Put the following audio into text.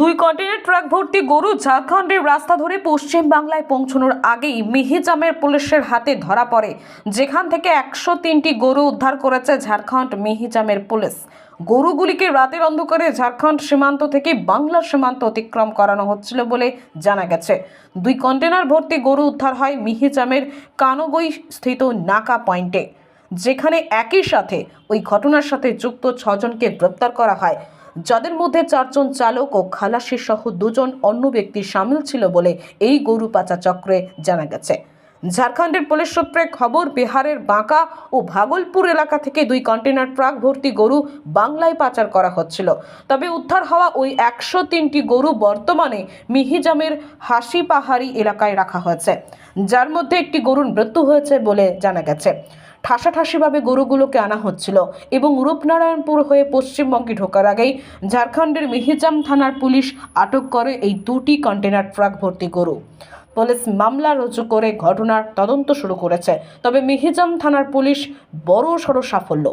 দুই container truck ভর্তি গরু ঝাড়খণ্ডের রাস্তা ধরে পশ্চিম বাংলায় পৌঁছানোর আগেই মিহিজামের পুলিশের হাতে ধরা পড়ে। যেখান থেকে একশো তিনটি গরু উদ্ধার করেছে ঝাড়খণ্ড মিহিজামের পুলিশ। গরুগুলিকে রাতের অন্ধকারে ঝাড়খণ্ড সীমান্ত থেকে বাংলা সীমান্ত অতিক্রম করানো হচ্ছিল বলে জানা গেছে। দুই কন্টেনার ভর্তি গরু উদ্ধার হয় মিহিজামের কানগই স্থিত নাকা পয়েন্টে, যেখানে একই সাথে ওই ঘটনার সাথে যুক্ত ছজনকে গ্রেপ্তার করা হয়। যাদের মধ্যে চারজন চালক ও খালাসি সহ দুজন অন্য ব্যক্তি সামিল ছিল বলে এই গরু পাচার চক্রে জানা গেছে। ঝাড়খণ্ডের পুলিশ সূত্রে খবর, বিহারের বাঁকা ও ভাগলপুর এলাকা থেকে দুই কন্টেনার ট্রাক ভর্তি গরু বাংলায় পাচার করা হচ্ছিল। তবে উদ্ধার হওয়া ওই একশো তিনটি গরু বর্তমানে মিহিজামের হাসি পাহাড়ি এলাকায় রাখা হয়েছে। যার মধ্যে একটি গরুর মৃত্যু হয়েছে বলে জানা গেছে। ঠাসাঠাসিভাবে গরুগুলোকে আনা হচ্ছিল এবং রূপনারায়ণপুর হয়ে পশ্চিমবঙ্গে ঢোকার আগেই ঝাড়খণ্ডের মিহিজাম থানার পুলিশ আটক করে এই দুটি কন্টেনার ট্রাক ভর্তি গরু। পুলিশ মামলা রুজু করে ঘটনার তদন্ত শুরু করেছে। তবে মিহিজাম থানার পুলিশ বড় সড় সাফল্য।